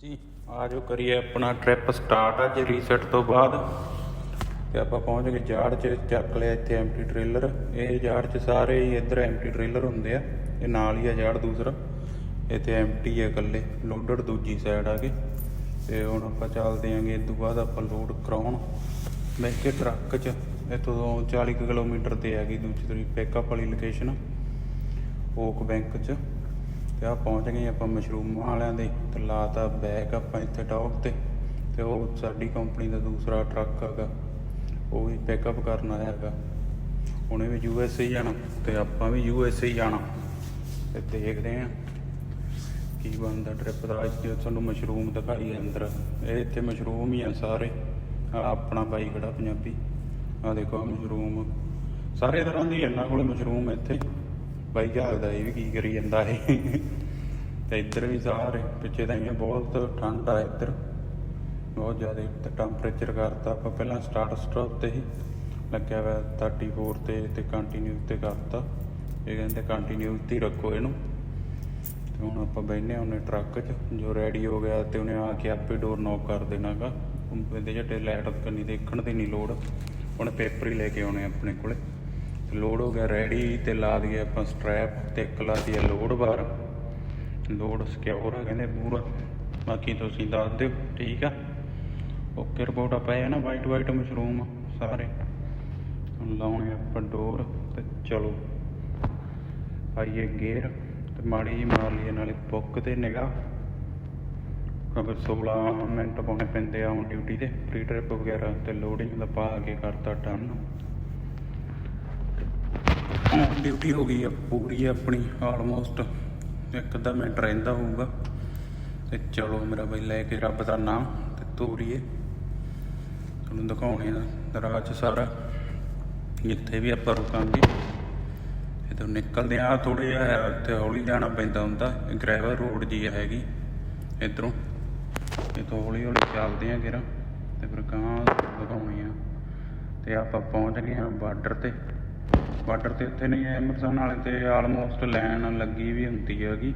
ਜੀ ਆਜੋ ਕਰੀਏ ਆਪਣਾ ਟ੍ਰਿਪ ਸਟਾਰਟ ਅੱਜ ਰੀਸੈਟ ਤੋਂ ਬਾਅਦ। ਤੇ ਆਪਾਂ ਪਹੁੰਚ ਗਏ ਜਾੜ ਚ, ਚੱਕ ਲਿਆ ਇੱਥੇ ਐਮਟੀ ਟ੍ਰੇਲਰ ਇਹ ਜਾੜ ਚ ਸਾਰੇ ਹੀ ਇੱਧਰ ਐਮਟੀ ਟ੍ਰੇਲਰ ਹੁੰਦੇ ਆ। ਇਹ ਨਾਲ ਹੀ ਆ ਜਾੜ ਦੂਸਰਾ। ਇੱਥੇ ਐਮਟੀ ਆ ਇਕੱਲੇ ਲੋਡਡ ਦੂਜੀ ਸਾਈਡ ਆ ਕੇ। ਤੇ ਹੁਣ ਆਪਾਂ ਚੱਲਦੇ ਆਂਗੇ ਇਸ ਤੋਂ ਬਾਅਦ ਆਪਾਂ ਲੋਡ ਕਰਾਉਣ। ਬੈਂਕੇ ਟਰੱਕ ਚ, ਇੱਥੋਂ 40 ਕੁ ਕਿਲੋਮੀਟਰ ਤੇ ਹੈਗੀ ਦੂਜੀ ਤਰੀ ਪਿਕਅਪ ਵਾਲੀ ਲੋਕੇਸ਼ਨ ਓਕ ਬੈਂਕ ਚ। ਤੇ ਆ ਪਹੁੰਚ ਗਏ ਆਪਾਂ ਮਸ਼ਰੂਮ ਵਾਲਿਆਂ ਦੇ। ਤੇ ਲਾਤਾ ਬੈਕ ਆਪਾਂ ਇੱਥੇ ਟੌਪ ਤੇ ਤੇ ਉਹ ਸਾਡੀ ਕੰਪਨੀ ਦਾ ਦੂਸਰਾ ਟਰੱਕ ਹੈਗਾ। ਉਹ ਵੀ ਪਿਕਅਪ ਕਰਨ ਆਇਆ ਹੈਗਾ। ਉਹਨੇ ਵੀ ਯੂ ਐਸ ਏ ਜਾਣਾ ਤੇ ਆਪਾਂ ਵੀ ਯੂ ਐਸ ਏ ਜਾਣਾ। ਤੇ ਦੇਖਦੇ ਆਂ ਕੀ ਬਣਦਾ ਟ੍ਰਿਪ ਦਾ। ਅੱਜ ਤੁਹਾਨੂੰ ਮਸ਼ਰੂਮ ਦਿਖਾਈ ਅੰਦਰ। ਇਹ ਇੱਥੇ ਮਸ਼ਰੂਮ ਹੀ ਆ ਸਾਰੇ। ਆਪਣਾ ਬਾਈ ਖੜਾ ਪੰਜਾਬੀ। ਆ ਦੇਖੋ ਮਸ਼ਰੂਮ। ਸਾਰੇ ਤਰ੍ਹਾਂ ਦੀ ਇਹਨਾਂ ਕੋਲ ਮਸ਼ਰੂਮ ਇੱਥੇ। ਬਾਈ ਜਾਗਦਾ ਇਹ ਵੀ ਕੀ ਕਰੀ ਜਾਂਦਾ ਇਹ। ਤੇ ਇੱਧਰ ਵੀ ਸਾਰੇ, ਪਿੱਛੇ ਤਾਂ ਇਹ ਬਹੁਤ ਠੰਡ ਆ ਇੱਧਰ। ਬਹੁਤ ਜ਼ਿਆਦਾ ਤੇ ਟੈਂਪਰੇਚਰ ਕਰਤਾ ਆਪਾਂ, ਪਹਿਲਾਂ ਸਟਾਰਟ ਸਟਾਪ ਤੇ ਹੀ ਲੱਗਿਆ ਹੋਇਆ 34 ਤੇ ਤੇ ਕੰਟੀਨਿਊ ਤੇ ਕਰਤਾ। ਇਹ ਕਹਿੰਦੇ ਕੰਟੀਨਿਊ ਤੇ ਹੀ ਰੱਖੋ ਇਹਨੂੰ। ਤੇ ਹੁਣ ਆਪਾਂ ਬੈਠਨੇ ਉਹਨੇ ਟਰੱਕ 'ਚ, ਜੋ ਰੈਡੀ ਹੋ ਗਿਆ ਤੇ ਉਹਨੇ ਆ ਕੇ ਆਪੇ ਡੋਰ ਨੌਕ ਕਰ ਦੇਣਾਗਾ। ਇਹਦੇ ਜੱਟੇ ਲਾਈਟ ਕੰਨੀ ਦੇਖਣ ਦੀ ਨਹੀਂ ਲੋੜ। ਉਹਨੇ ਪੇਪਰ ਹੀ ਲੈ ਕੇ ਆਉਣੇ ਆਪਣੇ ਕੋਲੇ। ਤੇ ਲੋਡ ਹੋ ਗਿਆ ਰੈਡੀ ਤੇ ਲਾ ਦਈਏ ਆਪਾਂ ਸਟ੍ਰੈਪ ਤੇ ਇੱਕ ਲਾ ਦਈਏ ਲੋਡ ਬਾਰ ਲੋਡ ਸਿਕਿਉਰ ਆ ਕਹਿੰਦੇ ਪੂਰਾ। ਬਾਕੀ ਤੁਸੀਂ ਦੱਸ ਦਿਓ, ਠੀਕ ਆ? ਓਕੇ ਰਿਪੋਰਟ ਆਪਾਂ ਇਹ ਨਾ ਵਾਈਟ ਵਾਈਟ ਮਸ਼ਰੂਮ ਸਾਰੇ। ਲਾਉਣੇ ਆਪਾਂ ਡੋਰ ਤੇ ਚਲੋ। ਆਈਏ ਗੇਅਰ ਤੇ ਮਾੜੀ ਜਿਹੀ ਮਾਰ ਲਈਏ ਨਾਲੇ ਬੁੱਕ ਤੇ ਨਿਗਾਹ। ਅਗਰ 16 ਮਿੰਟ ਪਾਉਣੇ ਪੈਂਦੇ ਆ ਔਨ ਡਿਊਟੀ ਤੇ ਪ੍ਰੀ ਟ੍ਰਿਪ ਵਗੈਰਾ ਤੇ ਲੋਡਿੰਗ ਦਾ ਪਾ ਕੇ ਕਰਤਾ ਟਰਨ ਡਿਊਟੀ ਹੋ ਗਈ ਆ ਪੂਰੀ ਆਪਣੀ ਆਲਮੋਸਟ ਇੱਕ ਅੱਧਾ ਮਿੰਟ ਰਹਿੰਦਾ ਹੋਊਗਾ। ਤੇ ਚਲੋ ਮੇਰਾ ਬਈ ਲੈ ਕੇ ਰੱਬ ਦਾ ਨਾਮ ਤੇ ਤੋਰੀਏ। ਤੁਹਾਨੂੰ ਦਿਖਾਉਣੇ ਆ ਰਾਹ 'ਚ ਸਾਰਾ। ਜਿੱਥੇ ਵੀ ਆਪਾਂ ਰੁਕਾਂਗੇ, ਇਧਰ ਨਿਕਲਦੇ ਆ। ਥੋੜੇ ਜਿਹਾ ਇੱਥੇ ਹੌਲੀ ਜਾਣਾ ਪੈਂਦਾ ਹੁੰਦਾ। ਗ੍ਰੈਵਲ ਰੋਡ ਜੀ ਹੈਗੀ, ਇਧਰੋਂ। ਇਥੋਂ ਹੌਲੀ ਹੌਲੀ ਚੱਲਦੇ ਆ ਕਿਰਾ ਤੇ ਫਿਰ ਗਾਂ ਦਿਖਾਉਣੀ ਆ। ਤੇ ਆਪਾਂ ਪਹੁੰਚ ਗਏ ਆ ਬਾਰਡਰ ਤੇ। ਬਾਰਡਰ ਤੇ ਉੱਥੇ ਨਹੀਂ ਹੈ ਅੰਮ੍ਰਿਤਸਰ ਨਾਲੇ ਤੇ ਆਲਮੋਸਟ ਲਾਈਨ ਲੱਗੀ ਵੀ ਹੁੰਦੀ ਹੈਗੀ।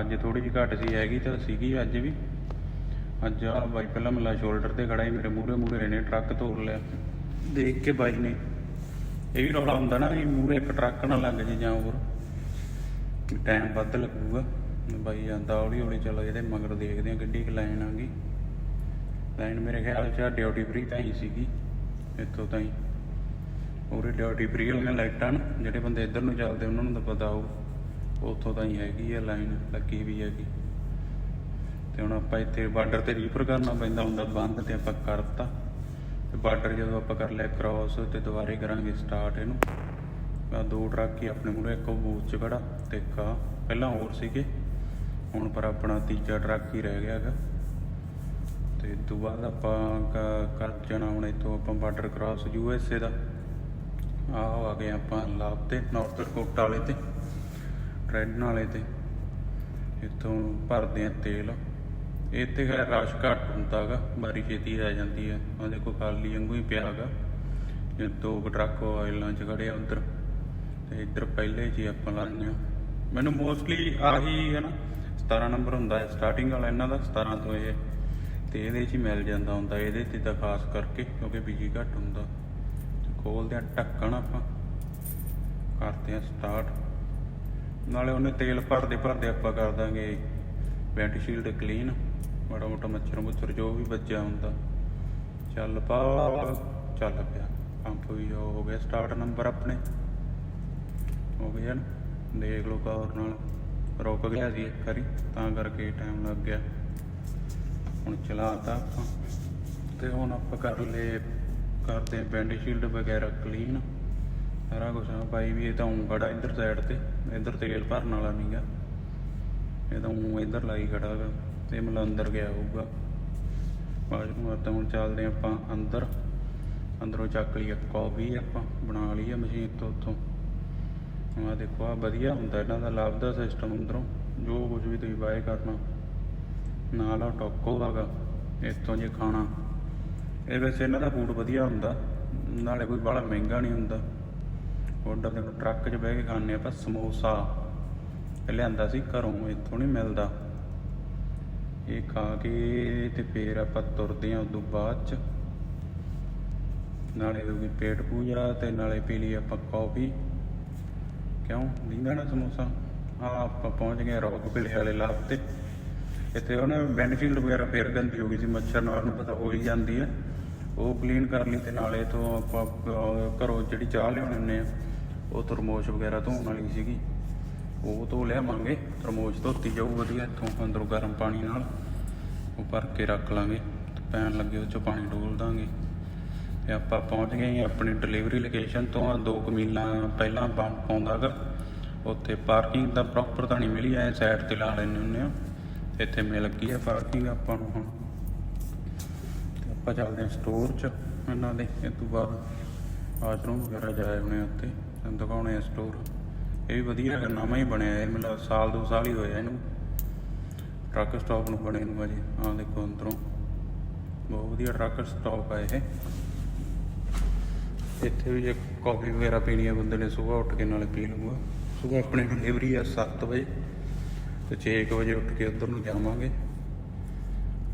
ਅੱਜ ਥੋੜੀ ਜਿਹੀ ਘੱਟ ਸੀ, ਹੈਗੀ ਤਾਂ ਸੀਗੀ ਅੱਜ ਵੀ। ਅੱਜ ਆ ਬਾਈ ਪਹਿਲਾਂ ਮੱਲਾ ਸ਼ੋਲਡਰ ਤੇ ਖੜਾ ਹੀ ਮੇਰੇ ਮੂਹਰੇ ਮੂਹਰੇ ਨੇ ਟਰੱਕ ਤੋੜ ਲਿਆ। ਦੇਖ ਕੇ ਬਾਈ ਨੇ, ਇਹ ਵੀ ਰੌਲਾ ਹੁੰਦਾ ਨਾ ਵੀ ਮੂਹਰੇ ਇੱਕ ਟਰੱਕ ਨਾ ਲੱਗ ਜੇ ਜਾਂ ਹੋਰ। ਟਾਈਮ ਵੱਧ ਲੱਗੂਗਾ। ਬਾਈ ਜਾਂਦਾ ਹੌਲੀ ਹੌਲੀ, ਚਲੋ ਇਹਦੇ ਮਗਰ ਦੇਖਦੇ ਆ ਗੱਡੀ ਕਿ ਲਾਈਨ ਆ ਗਈ। ਲਾਈਨ ਮੇਰੇ ਖਿਆਲ ਚ ਡਿਊਟੀ ਫ੍ਰੀ ਤਾਂ ਹੀ ਸੀਗੀ, ਇੱਥੋਂ ਤਾਂ ਹੀ। ਉਰੇ ਡਿਊਟੀ ਫ੍ਰੀ ਵਾਲੀਆਂ ਲਾਈਟਾਂ ਨਾ, ਜਿਹੜੇ ਬੰਦੇ ਇੱਧਰ ਨੂੰ ਚੱਲਦੇ, ਉਹਨਾਂ ਨੂੰ ਤਾਂ ਪਤਾ ਹੋਊ ਉੱਥੋਂ ਤਾਂ ਹੀ ਹੈਗੀ ਆ ਲਾਈਨ, ਲੱਗੀ ਵੀ ਹੈਗੀ। ਤੇ ਹੁਣ ਆਪਾਂ ਇੱਥੇ ਬਾਰਡਰ ਤੇ ਰੀਫਰ ਕਰਨਾ ਪੈਂਦਾ, ਹੁੰਦਾ ਬੰਦ ਤੇ ਆਪਾਂ ਕਰਤਾ। ਤੇ ਬਾਰਡਰ ਜਦੋਂ ਆਪਾਂ ਕਰ ਲਿਆ ਕ੍ਰਾਸ ਤੇ ਦੁਬਾਰੇ ਕਰਾਂਗੇ ਸਟਾਰਟ ਇਹਨੂੰ। ਆ ਦੋ ਟਰੱਕ ਹੀ ਆਪਣੇ ਮੂਹਰੇ ਇੱਕ ਉਹ ਬੂਥ ਚ ਖੜਾ ਤੇ ਇੱਕ ਆਹ, ਪਹਿਲਾਂ ਹੋਰ ਸੀਗੇ। ਹੁਣ ਪਰ ਆਪਣਾ ਤੀਜਾ ਟਰੱਕ ਹੀ ਰਹਿ ਗਿਆ ਹੈਗਾ। ਤੇ ਤੋਂ ਬਾਅਦ ਆਪਾਂ ਕ- ਕਰ ਜਾਣਾ ਹੁਣ ਇੱਥੋਂ ਆਪਾਂ border cross U S A ਦਾ। ਆਹੋ ਆ ਗਏ ਆਪਾਂ ਲਾਭ ਤੇ ਨਾਰਥ ਕੋਟਾ ਵਾਲੇ ਤੇ ਟ੍ਰੈਡਨ ਵਾਲੇ ਤੇ। ਇੱਥੋਂ ਭਰਦੇ ਆ ਤੇਲ। ਇੱਥੇ ਖੈਰ ਰਸ਼ ਘੱਟ ਹੁੰਦਾ ਗਾ, ਬਾਰੀ ਛੇਤੀ ਆ ਜਾਂਦੀ ਹੈ ਆ ਦੇਖੋ ਖਾਲੀ ਵਾਂਗੂ ਹੀ ਪਿਆ ਗਾ। ਇਹ ਦੋ ਕੁ ਟਰੱਕ ਆਇਲਾਂ ਚ ਖੜੇ ਆ ਉਧਰ। ਤੇ ਇੱਧਰ ਪਹਿਲੇ ਜੀ ਆਪਾਂ ਲਾਉਂਦੇ ਲਾਈਆਂ ਮੈਨੂੰ ਮੋਸਟਲੀ ਆਹੀ ਹੈ ਨਾ 17 ਨੰਬਰ ਹੁੰਦਾ ਹੈ ਸਟਾਰਟਿੰਗ ਵਾਲਾ ਇਹਨਾਂ ਦਾ 17 ਤੋਂ ਇਹ। ਤੇ ਇਹਦੇ 'ਚ ਹੀ ਮਿਲ ਜਾਂਦਾ ਹੁੰਦਾ, ਇਹਦੇ ਤੇ ਤਾਂ ਖਾਸ ਕਰਕੇ, ਕਿਉਂਕਿ ਬੀਜੀ ਘੱਟ ਹੁੰਦਾ। ਖੋਲਦੇ ਆ, ਢੱਕਣ ਆਪਾਂ। ਕਰਦੇ ਆ ਸਟਾਰਟ ਨਾਲੇ ਉਹਨੇ ਤੇਲ ਭਰਦੇ ਭਰਦੇ ਆਪਾਂ ਕਰ ਦਾਂਗੇ ਵੈਂਟ ਸ਼ੀਲਡ ਕਲੀਨ ਮਾੜਾ ਮੋਟਾ ਮੱਛਰ ਮੁੱਛਰ ਜੋ ਵੀ ਬਚਿਆ ਹੁੰਦਾ। ਚੱਲ ਪਾ, ਚੱਲ ਪਿਆ। ਪੰਪ ਵੀ ਉਹ ਹੋ ਗਿਆ ਸਟਾਰਟ ਨੰਬਰ ਆਪਣੇ। ਹੋ ਗਿਆ ਨਾ ਦੇਖ ਲਓ ਕੌਰ ਨਾਲ। ਰੁਕ ਗਿਆ ਸੀ ਇੱਕ ਵਾਰੀ, ਤਾਂ ਕਰਕੇ ਟਾਈਮ ਲੱਗ ਗਿਆ। ਹੁਣ ਚਲਾਤਾ ਆਪਾਂ। ਤੇ ਹੁਣ ਆਪਾਂ ਕਰ ਲਏ ਕਰਦੇ ਬੈਂਡ ਸ਼ੀਲਡ ਵਗੈਰਾ ਕਲੀਨ ਸਾਰਾ ਕੁਝ ਆ। ਭਾਈ ਵੀ ਇਹ ਤਾਂ ਉਂ ਖੜਾ ਇੱਧਰ ਸਾਈਡ ਤੇ, ਇੱਧਰ ਤੇਲ ਭਰਨ ਵਾਲਾ ਨਹੀਂਗਾ ਇਹ ਤਾਂ ਉਂ ਇੱਧਰ ਲਾਈ ਖੜਾ ਗਾ ਤੇ ਮਤਲਬ ਅੰਦਰ ਗਿਆ ਹੋਊਗਾ। ਬਾਅਦ ਨੂੰ ਆਪਾਂ ਹੁਣ ਚੱਲਦੇ ਹਾਂ ਆਪਾਂ ਅੰਦਰ। ਅੰਦਰੋਂ ਚੱਕ ਲਈ ਕਾਫੀ ਆਪਾਂ, ਬਣਾ ਲਈ ਆ ਮਸ਼ੀਨ ਤੋਂ ਉੱਥੋਂ। ਆ ਦੇਖੋ ਆ ਵਧੀਆ ਹੁੰਦਾ ਇਹਨਾਂ ਦਾ, ਲਾਭ ਦਾ ਸਿਸਟਮ ਅੰਦਰੋਂ। ਜੋ ਕੁਝ ਵੀ ਤੁਸੀਂ ਬਾਏ ਕਰਨਾ, ਨਾਲ ਆ ਟੋਕੋ ਹੈਗਾ ਇੱਥੋਂ ਜੇ ਖਾਣਾ ਇਹ ਵੈਸੇ ਇਹਨਾਂ ਦਾ ਫੂਡ ਵਧੀਆ ਹੁੰਦਾ, ਨਾਲੇ ਕੋਈ ਬੜਾ ਮਹਿੰਗਾ ਨਹੀਂ ਹੁੰਦਾ। ਆਰਡਰ ਦੇ ਟਰੱਕ 'ਚ ਬਹਿ ਕੇ ਖਾਣੇ ਆਪਾਂ ਸਮੋਸਾ ਲਿਆਂਦਾ ਸੀ ਘਰੋਂ, ਇੱਥੋਂ ਨਹੀਂ ਮਿਲਦਾ। ਇਹ ਖਾ ਕੇ ਤੇ ਫੇਰ ਆਪਾਂ ਤੁਰਦੇ ਹਾਂ ਉਦੋਂ ਬਾਅਦ ਚ। ਨਾਲੇ ਹੋਊਗੀ ਪੇਟ ਪੂਜਾ ਤੇ ਨਾਲੇ ਪੀ ਲਈ ਆਪਾਂ ਕਾਫੀ। ਕਿਉਂ? ਲੀਂਦਾ ਨਾ ਸਮੋਸਾ। ਹਾਂ, ਆਪਾਂ ਪਹੁੰਚ ਗਏ ਰੌਕ ਪਿਲੇ ਵਾਲੇ ਲਾਭ ਤੇ। ਇੱਥੇ ਉਹਨੇ ਬੈਨੀਫਿਟ ਵਗੈਰਾ ਫੇਰ ਗੰਦੀ ਹੋ ਗਈ ਸੀ, ਮੱਛਰ ਨਾਲ ਨੂੰ ਪਤਾ ਹੋ ਹੀ ਜਾਂਦੀ ਹੈ। ਉਹ ਕਲੀਨ ਕਰ ਲਈ ਤੇ ਨਾਲੇ ਤੋਂ ਆਪਾਂ ਘਰੋਂ ਜਿਹੜੀ ਚਾਹ ਲਿਆਉਣੇ ਹੁੰਦੇ ਆ, ਉਹ ਤਰਮੋਸ਼ ਵਗੈਰਾ ਧੋਣ ਵਾਲੀ ਸੀਗੀ। ਉਹ ਧੋ ਲਿਆਵਾਂਗੇ, ਤਰਮੋਸ਼ ਧੋਤੀ ਜਾਊ ਵਧੀਆ ਇੱਥੋਂ, ਅੰਦਰੋਂ ਗਰਮ ਪਾਣੀ ਨਾਲ। ਉਹ ਭਰ ਕੇ ਰੱਖ ਲਾਂਗੇ ਪੈਣ ਲੱਗੇ ਉਹ ਚੋਂ ਪਾਣੀ ਡੋਲ ਦਾਂਗੇ। ਤੇ ਆਪਾਂ ਪਹੁੰਚ ਗਏ ਆਪਣੀ ਡਿਲੀਵਰੀ ਲੋਕੇਸ਼ਨ ਤੋਂ 2 ਮੀਲਾਂ ਪਹਿਲਾਂ ਬੰਪ ਪਾਉਂਦਾ ਗਾ। ਉੱਥੇ ਪਾਰਕਿੰਗ ਦਾ ਪ੍ਰੋਪਰ ਤਾਂ ਨਹੀਂ ਮਿਲੀ, ਐ ਸਾਈਡ ਤੇ ਲਾ ਲੈਣੇ ਹੁੰਦੇ ਆ। ਇੱਥੇ ਮਿਲ ਗਈ ਹੈ ਪਾਰਕਿੰਗ ਆਪਾਂ ਨੂੰ ਹੁਣ। ਆਪਾਂ ਚੱਲਦੇ ਹਾਂ ਸਟੋਰ 'ਚ ਇਹਨਾਂ ਦੇ ਇਸ ਤੋਂ ਬਾਅਦ ਵਾਸ਼ਰੂਮ ਵਗੈਰਾ ਜਾਏ ਹੋਣੇ ਆ ਉੱਥੇ ਤੁਹਾਨੂੰ ਦਿਖਾਉਣੇ ਆ ਸਟੋਰ ਇਹ ਵੀ ਵਧੀਆ ਨਵਾਂ ਹੀ ਬਣਿਆ ਇਹ, ਮੈਨੂੰ ਸਾਲ ਦੋ ਸਾਲ ਹੀ ਹੋਇਆ ਇਹਨੂੰ। ਟਰੱਕ ਸਟਾਪ ਨੂੰ ਬਣੇ ਨੂੰ ਅਜੇ, ਆਹ ਦੇਖੋ ਅੰਦਰੋਂ। ਬਹੁਤ ਵਧੀਆ ਟਰੱਕ ਸਟਾਪ ਆ ਇਹ। ਇੱਥੇ ਵੀ ਜੇ ਕਾਫੀ ਵਗੈਰਾ ਪੀਣੀ ਹੈ ਬੰਦੇ ਨੇ ਸਵੇਰ ਉੱਠ ਕੇ ਨਾਲੇ ਪੀ ਲੂਗਾ ਸਵੇਰ ਆਪਣੀ ਡਿਲੀਵਰੀ ਆ 7 ਵਜੇ, ਤੇ 6 ਵਜੇ ਉੱਠ ਕੇ ਉੱਧਰ ਨੂੰ ਜਾਵਾਂਗੇ।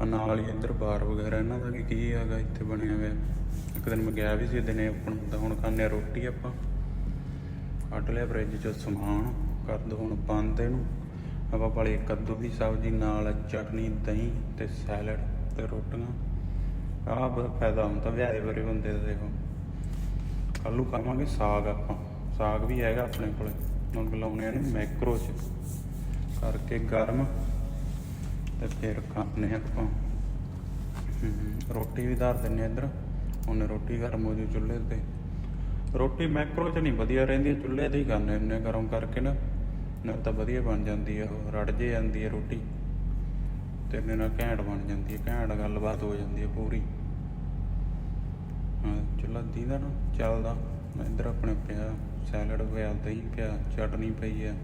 ਆ ਨਾਲ ਹੀ ਇੱਧਰ ਬਾਰ ਵਗੈਰਾ, ਇਹਨਾਂ ਦਾ ਵੀ ਕੀ ਹੈਗਾ ਇੱਥੇ ਬਣਿਆ ਹੋਇਆ? ਇੱਕ ਦਿਨ ਮੈਂ ਗਿਆ ਵੀ ਸੀ, ਦਿਨੇ ਓਪਨ ਹੁੰਦਾ, ਹੁਣ ਖਾਂਦੇ ਆ ਰੋਟੀ ਆਪਾਂ। ਕੱਢ ਲਿਆ ਫਰਿੱਜ ਚੋਂ ਸਮਾਨ, ਕਰ ਦੋ ਹੁਣ ਬੰਦ ਇਹਨੂੰ। ਆਪਾਂ ਪਾਲੀ ਕੱਦੂ ਦੀ ਸਬਜ਼ੀ, ਨਾਲ ਚਟਨੀ, ਦਹੀਂ ਤੇ ਸੈਲਡ ਤੇ ਰੋਟੀਆਂ। ਆਹ ਬੜਾ ਫਾਇਦਾ ਹੁੰਦਾ, ਵਿਆਹੇ ਬਰੇ ਬੰਦੇ ਦਾ ਦੇਖੋ। ਕੱਲੂ ਖਾਵਾਂਗੇ ਸਾਗ ਆਪਾਂ। ਸਾਗ ਵੀ ਹੈਗਾ ਆਪਣੇ ਕੋਲੇ। ਹੁਣ ਬੁਲਾਉਣੇ ਨੇ ਮੈਕਰੋ ਚ। ਕਰਕੇ ਗਰਮ। ਤੇ ਫਿਰ ਖਾਣੇ ਆਪਾਂ। ਰੋਟੀ ਵੀ ਧਰ ਦਿੰਨੇ ਇੱਧਰ। ਉਹਨੇ ਰੋਟੀ ਗਰਮ ਹੋ ਜੂ ਚੁੱਲ੍ਹੇ ਤੇ। ਰੋਟੀ ਮੈਕਰੋ ਚ ਨਹੀਂ, ਵਧੀਆ ਰਹਿੰਦੀ ਚੁੱਲ੍ਹੇ ਤੇ ਹੀ ਖਾਣੇ ਹੁੰਦੇ ਗਰਮ ਕਰਕੇ ਨਾ। ਨਾਲ ਤਾਂ ਵਧੀਆ ਬਣ ਜਾਂਦੀ ਆ ਉਹ, ਰੜ ਜੇ ਜਾਂਦੀ ਹੈ ਰੋਟੀ। ਤੇ ਇਹਦੇ ਨਾਲ ਘੈਂਟ ਬਣ ਜਾਂਦੀ ਹੈ, ਘੈਂਟ ਗੱਲਬਾਤ ਹੋ ਜਾਂਦੀ ਹੈ ਪੂਰੀ। ਹਾਂ, ਚੁੱਲ੍ਹਾ ਦੀਦਾ ਨਾ, ਚੱਲਦਾ। ਇੱਧਰ ਆਪਣੇ ਪਿਆ, ਸੈਲਡ ਪਿਆ, ਦਹੀਂ ਪਿਆ, ਚਟਨੀ ਪਈ ਆ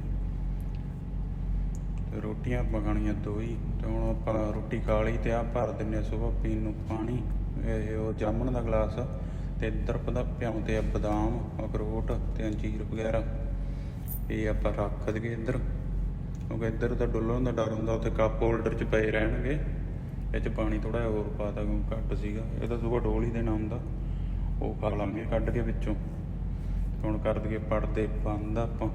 ਰੋਟੀਆਂ ਪਕਾਣੀਆਂ ਦੋ ਹੀ। ਤੇ ਹੁਣ ਆਪਾਂ ਰੋਟੀ ਖਾ ਲਈ ਤੇ ਆ ਭਰ ਦਿੰਨੇ ਸਵੇਰ ਪੀਣ ਨੂੰ ਪਾਣੀ। ਇਹ ਉਹ ਜਾਮਣ ਦਾ ਗਲਾਸ ਤੇ ਇੱਧਰ ਪਤਾ ਪਿਆਉਂਦੇ ਆ ਬਦਾਮ, ਅਖਰੋਟ ਤੇ ਅੰਜੀਰ ਵਗੈਰਾ। ਇਹ ਆਪਾਂ ਰੱਖ ਦਈਏ ਇੱਧਰ। ਕਿਉਂਕਿ ਇੱਧਰ ਤਾਂ ਡੁੱਲਣ ਦਾ ਡਰ ਹੁੰਦਾ, ਉੱਥੇ ਕੱਪ ਹੋਲਡਰ 'ਚ ਪਏ ਰਹਿਣਗੇ। ਇਹ 'ਚ ਪਾਣੀ ਥੋੜਾ ਜਿਹਾ ਹੋਰ ਪਾਤਾ ਕਿਉਂਕਿ ਘੱਟ ਸੀਗਾ। ਇਹ ਤਾਂ ਸੁਬਾ ਡੋਲ ਹੀ ਦੇਣਾ ਹੁੰਦਾ। ਉਹ ਖਾ ਲਾਂਗੇ ਕੱਢ ਕੇ ਵਿੱਚੋਂ। ਹੁਣ ਕਰ ਦਈਏ ਪੜਦੇ ਬੰਦ ਆਪਾਂ।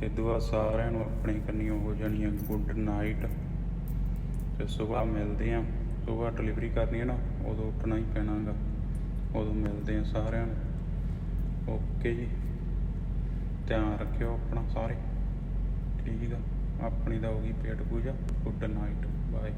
ਤੇ ਦੁਆ ਸਾਰਿਆਂ ਨੂੰ ਆਪਣੇ ਕੰਨੀਓ ਹੋ ਜਾਣੀਆਂ। ਗੁੱਡ ਨਾਈਟ ਤੇ ਸਵੇਰ ਮਿਲਦੇ ਆ। ਸਵੇਰ ਡਿਲੀਵਰੀ ਕਰਨੀ ਹੈ ਨਾ, ਉਦੋਂ ਉੱਠਣਾ ਹੀ ਪੈਣਾਗਾ। ਉਦੋਂ ਮਿਲਦੇ ਆ ਸਾਰਿਆਂ ਨੂੰ। ਓਕੇ ਜੀ। ਧਿਆਨ ਰੱਖਿਓ ਆਪਣਾ ਸਾਰੇ। ਠੀਕ ਆ। ਆਪਣੀ ਦਾ ਹੋ ਗਈ ਪੇਟ ਪੂਜਾ। Good night bye